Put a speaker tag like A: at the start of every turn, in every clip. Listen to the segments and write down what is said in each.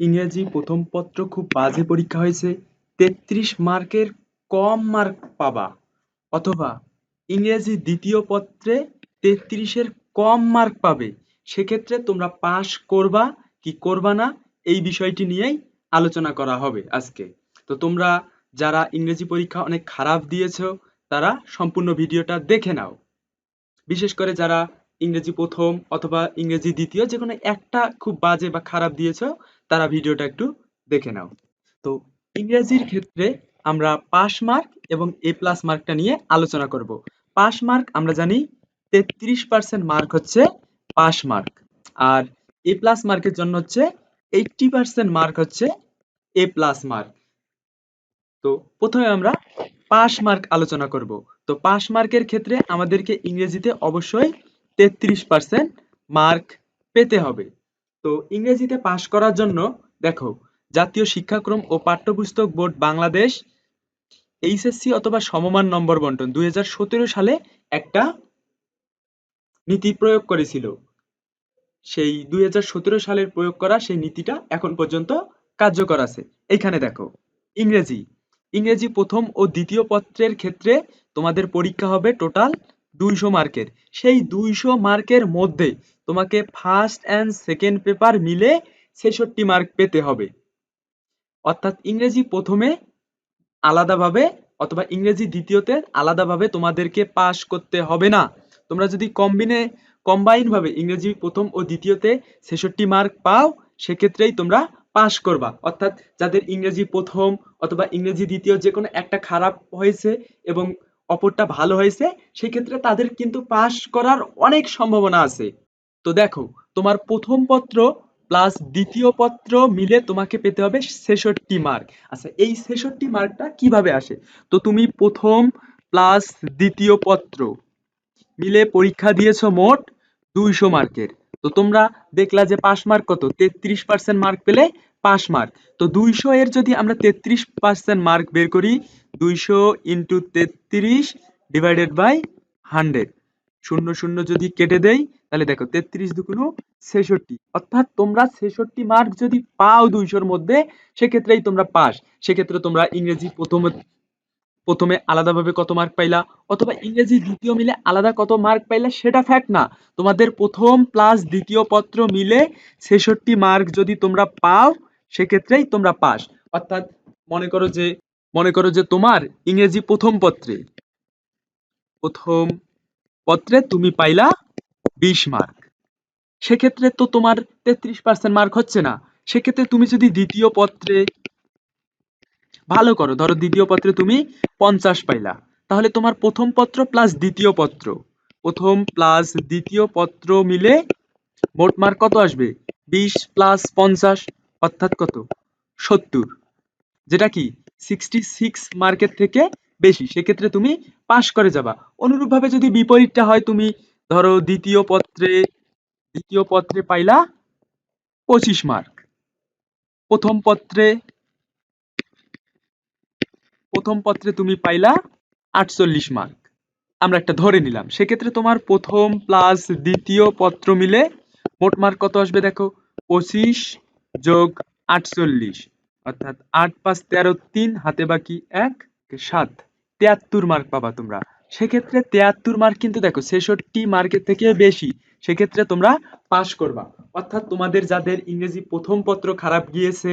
A: ইংরেজি প্রথম পত্র খুব বাজে পরীক্ষা হয়েছে। তেত্রিশ মার্কের কম মার্ক পাবা, অথবা ইংরেজি দ্বিতীয় পত্রে তেত্রিশের কম মার্ক পাবে। সেক্ষেত্রে তোমরা পাশ করবা কি করবা না, এই বিষয়টি নিয়েই আলোচনা করা হবে আজকে। তো তোমরা যারা ইংরেজি পরীক্ষা অনেক খারাপ দিয়েছ, তারা সম্পূর্ণ ভিডিওটা দেখে নাও। বিশেষ করে যারা ইংরেজি প্রথম অথবা ইংরেজি দ্বিতীয় যে কোনো একটা খুব বাজে বা খারাপ দিয়েছ, তারা ভিডিওটা একটু দেখে নাও। তো ইংরেজির ক্ষেত্রে আমরা পাস মার্ক এবং এ প্লাস মার্কটা নিয়ে আলোচনা করব। পাস মার্ক আমরা জানি তেত্রিশ পার্সেন্ট মার্ক হচ্ছে পাস মার্ক, আর এ প্লাস মার্কের জন্য হচ্ছে এইটটি পার্সেন্ট মার্ক হচ্ছে এ প্লাস মার্ক। তো প্রথমে আমরা পাস মার্ক আলোচনা করব। তো পাস মার্কের ক্ষেত্রে আমাদেরকে ইংরেজিতে অবশ্যই তেত্রিশ পার্সেন্ট মার্ক পেতে হবে। তো ইংরেজিতে পাশ করার জন্য দেখো, জাতীয় শিক্ষাক্রম ও পাঠ্যপুস্তক বোর্ড বাংলাদেশ, এইচএসসি অথবা সমমান নম্বর বন্টন দুই সালে একটা নীতি প্রয়োগ করেছিল। সেই দুই হাজার সতেরো সালের প্রয়োগ করা সেই নীতিটা এখন পর্যন্ত কার্যকর আছে। এখানে দেখো, ইংরেজি। ইংরেজি প্রথম ও দ্বিতীয় পত্রের ক্ষেত্রে তোমাদের পরীক্ষা হবে টোটাল দুইশো মার্কের। সেই দুইশো মার্কের মধ্যে তোমাকে ফার্স্ট অ্যান্ড সেকেন্ড পেপার মিলে ছেষট্টি মার্ক পেতে হবে। অর্থাৎ ইংরেজি প্রথমে আলাদাভাবে অথবা ইংরেজি দ্বিতীয়তে আলাদাভাবে তোমাদেরকে পাস করতে হবে না। তোমরা যদি কম্বিনে কম্বাইন ভাবে ইংরেজি প্রথম ও দ্বিতীয়তে ছেষট্টি মার্ক পাও, সেক্ষেত্রেই তোমরা পাস করবা। অর্থাৎ যাদের ইংরেজি প্রথম অথবা ইংরেজি দ্বিতীয় যে কোনো একটা খারাপ হয়েছে এবং অপরটা ভালো হয়েছে, সেক্ষেত্রে তাদের কিন্তু পাস করার অনেক সম্ভাবনা আছে। তো দেখো, তোমার প্রথম পত্র প্লাস দ্বিতীয় পত্র মিলে তোমাকে পেতে হবে ছেষট্টি মার্ক আচ্ছা এই ছেষট্টি মার্কটা কীভাবে আসে? তো তুমি প্রথম প্লাস দ্বিতীয় পত্র মিলে পরীক্ষা দিয়েছ মোট দুইশো মার্কের তো তোমরা দেখলা যে পাস মার্ক কত? তেত্রিশ পার্সেন্ট মার্ক পেলে পাস মার্ক তো দুইশো এর যদি আমরা তেত্রিশ পার্সেন্ট মার্ক বের করি, দুইশো ইন্টু তেত্রিশ ডিভাইডেড বাই হান্ড্রেড শূন্য শূন্য যদি কেটে দেই, তাহলে দেখো তেত্রিশ দুগুণ ছেষট্টি। অর্থাৎ তোমরা ছেষট্টি মার্ক যদি পাও দুইশোর মধ্যে, সেক্ষেত্রেই তোমরা পাস। সেক্ষেত্রে তোমরা ইংরেজি প্রথমে প্রথমে আলাদাভাবে কত মার্ক পাইলা? অথবা ইংরেজি দ্বিতীয় মিলে আলাদা কত মার্ক পাইলা সেটা ফ্যাক্ট না। তোমাদের প্রথম প্লাস দ্বিতীয় পত্র মিলে ছেষট্টি মার্ক যদি তোমরা পাও সেক্ষেত্রেই তোমরা পাস। অর্থাৎ মনে করো যে, মনে করো যে তোমার ইংরেজি প্রথম পত্রে। প্রথম পত্রে তুমি পাইলা বিশ মার্ক সেক্ষেত্রে তো তোমার তেত্রিশ পার্সেন্ট মার্ক হচ্ছে না। সেক্ষেত্রে তুমি যদি দ্বিতীয় পত্রে ভালো করো, ধরো দ্বিতীয় পত্রে তুমি পঞ্চাশ পাইলা। তাহলে তোমার প্রথম পত্র প্লাস দ্বিতীয় পত্র। প্রথম প্লাস দ্বিতীয় পত্র মিলে মোট মার্ক কত আসবে? বিশ প্লাস পঞ্চাশ। অর্থাৎ কত? সত্তর। যেটা কি? সিক্সটি সিক্স মার্কের থেকে বেশি। সেক্ষেত্রে তুমি পাশ করে যাবা। অনুরূপভাবে যদি বিপরীতটা হয়, তুমি ধরো দ্বিতীয় পত্রে দ্বিতীয় পত্রে পাইলা পঁচিশ মার্ক প্রথম পত্রে প্রথম পত্রে তুমি পাইলা আটচল্লিশ মার্ক আমরা একটা ধরে নিলাম। সেক্ষেত্রে তোমার প্রথম প্লাস দ্বিতীয় পত্র মিলে মোট মার্ক কত আসবে দেখো? পঁচিশ যোগ আটচল্লিশ, অর্থাৎ আট পাঁচ তেরো তিন, হাতে বাকি এক সাত। তিয়াত্তর মার্ক পাবা তোমরা। সেক্ষেত্রে তেয়াত্তর মার্ক কিন্তু দেখো, ছেষট্টি মার্কের থেকে বেশি। সেক্ষেত্রে তোমরা পাশ করবা। অর্থাৎ তোমাদের যাদের ইংরেজি প্রথম পত্র খারাপ গিয়েছে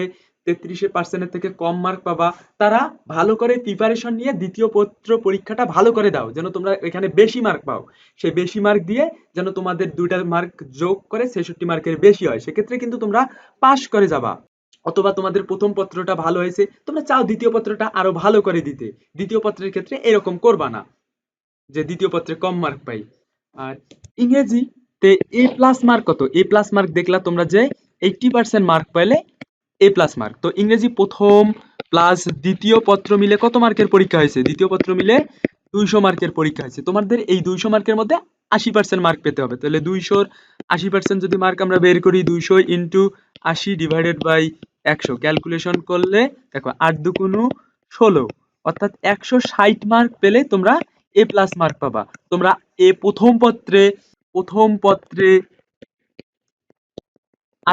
A: তেত্রিশে পার্সেন্টের থেকে কম মার্ক পাবা। তারা ভালো করে প্রিপারেশন নিয়ে দ্বিতীয় পত্র পরীক্ষাটা ভালো করে দাও, যেন তোমরা এখানে বেশি মার্ক পাও। সেই বেশি মার্ক দিয়ে যেন তোমাদের দুইটা মার্ক যোগ করে ছেষট্টি মার্কের বেশি হয়। সেক্ষেত্রে কিন্তু তোমরা পাস করে যাবা। অথবা তোমাদের প্রথম পত্রটা ভালো হয়েছে, তোমরা চাও দ্বিতীয় পত্রটা আরও ভালো করে দিতে। দ্বিতীয় পত্রের ক্ষেত্রে এরকম করবা না, যে দ্বিতীয় পত্রে কম মার্ক পাই। আর ইংরেজিতে এ প্লাস মার্ক কত? এ প্লাস মার্ক দেখলা তোমরা যে এইটটি পার্সেন্ট মার্ক পাইলে এ প্লাস মার্ক তো ইংরেজি প্রথম প্লাস দ্বিতীয় পত্র মিলে কত মার্কের পরীক্ষা হয়েছে? দ্বিতীয় পত্র মিলে দুইশো মার্কের পরীক্ষা হয়েছে। তোমাদের এই দুইশো মার্কের মধ্যে আশি পার্সেন্ট মার্ক পেতে হবে। তাহলে দুইশোর আশি পার্সেন্ট যদি মার্ক আমরা বের করি, দুইশো ইন্টু আশি ডিভাইডেড বাই একশো। ক্যালকুলেশন করলে, দেখো, আট দুকুনু ষোলো। অর্থাৎ একশো ষাট মার্ক পেলে তোমরা এ প্লাস মার্ক পাবা। তোমরা এ প্রথম পত্রে প্রথম পত্রে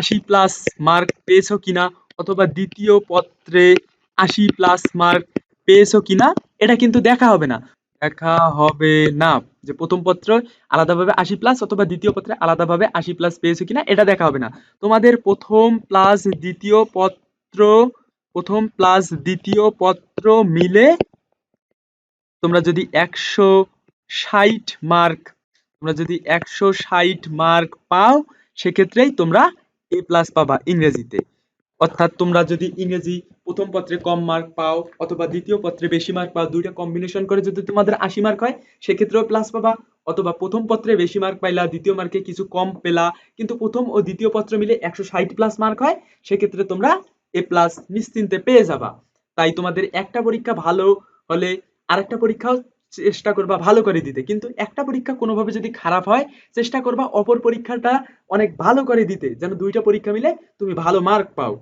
A: আশি প্লাস মার্ক পেয়েছ কিনা অথবা দ্বিতীয় পত্রে আশি প্লাস মার্ক পেয়েছ কিনা, এটা কিন্তু দেখা হবে না। দেখা হবে না যে প্রথম পত্র আলাদাভাবে আশি প্লাস অথবা দ্বিতীয় পত্রে আলাদাভাবে আশি প্লাস পেয়েছ কিনা, এটা দেখা হবে না। তোমাদের প্রথম প্লাস দ্বিতীয় পত্র, প্রথম প্লাস দ্বিতীয় পত্র মিলে তোমরা যদি একশো ষাট মার্ক তোমরা যদি একশো ষাট মার্ক পাও, সেক্ষেত্রেই তোমরা এ প্লাস পাবা ইংরেজিতে। অর্থাৎ তোমরা যদি ইংরেজি প্রথম পত্রে কম মার্ক পাও অথবা দ্বিতীয় পত্রে বেশি মার্ক পাও, দুইটা কম্বিনেশন করে যদি তোমাদের আশি মার্ক হয়, সেক্ষেত্রেও প্লাস পাবা। অথবা প্রথম পত্রে বেশি মার্ক পাইলা, দ্বিতীয় মার্কে কিছু কম পেলা, কিন্তু প্রথম ও দ্বিতীয় পত্র মিলে একশো ষাট প্লাস মার্ক হয়, সেক্ষেত্রে তোমরা এ প্লাস নিশ্চিন্তে পেয়ে যাবা। তাই তোমাদের একটা পরীক্ষা ভালো হলে আরেকটা পরীক্ষাও চেষ্টা করবা ভালো করে দিতে। কিন্তু একটা পরীক্ষা কোনোভাবে যদি খারাপ হয়, চেষ্টা করবা অপর পরীক্ষাটা অনেক ভালো করে দিতে। যেন দুইটা পরীক্ষা মিলে তুমি ভালো মার্ক পাও।